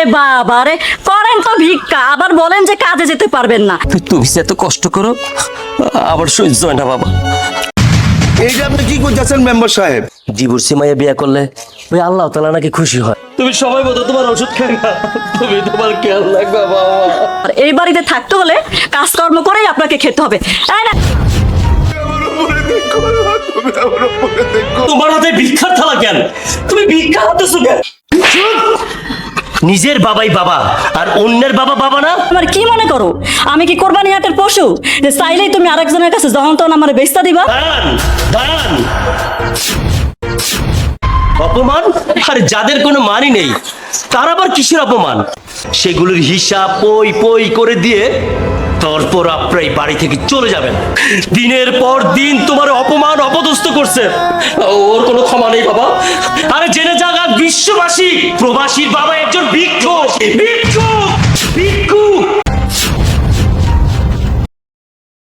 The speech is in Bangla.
ওরে বাবা রে করেন তো ভিক্ষা আবার বলেন যে কাজে যেতে পারবেন না। তুমি যে এত কষ্ট করো আবার সহ্য হয় না বাবা। এইটা আপনি কি করতেছেন মেম্বার সাহেব? মাইয়া বিয়ে করলে ওই আল্লাহ তালা নাকি খুশি হয়। তুমি সময় মতো তোমার ওষুধ খাই না। তুমি তোমার খেয়াল রাখবা বাবা। আর এই বাড়িতে থাকতে হলে কাজকর্ম করেই আপনাকে খেতে হবে। তাই না? তোমার হাতে ভিক্ষার থালা কেন? তুমি ভিক্ষা হাতেছো কেন? নিজের বাবাই বাবা আর অন্যের বাবা বাবা না? তোমার কি মনে করো? আমি কি কোরবানি হাটের পশু? যে চাইলেই তুমি আরেকজনের কাছে যখন তখন আমার বেচতা দিবা? অপমান? আর যাদের কোনো মানই নেই তার আবার কিসের অপমান? সেগুলোর হিসাব পই পই করে দিয়ে তারপর আপনার এই বাড়ি থেকে চলে যাবেন। দিনের পর দিন তোমার অপমান অপদস্থ করছে। ওর কোনো ক্ষমা নেই বাবা। বিশ্ববাসী প্রবাসীর বাবা একজন বৃক্ষ। ভিক্ষু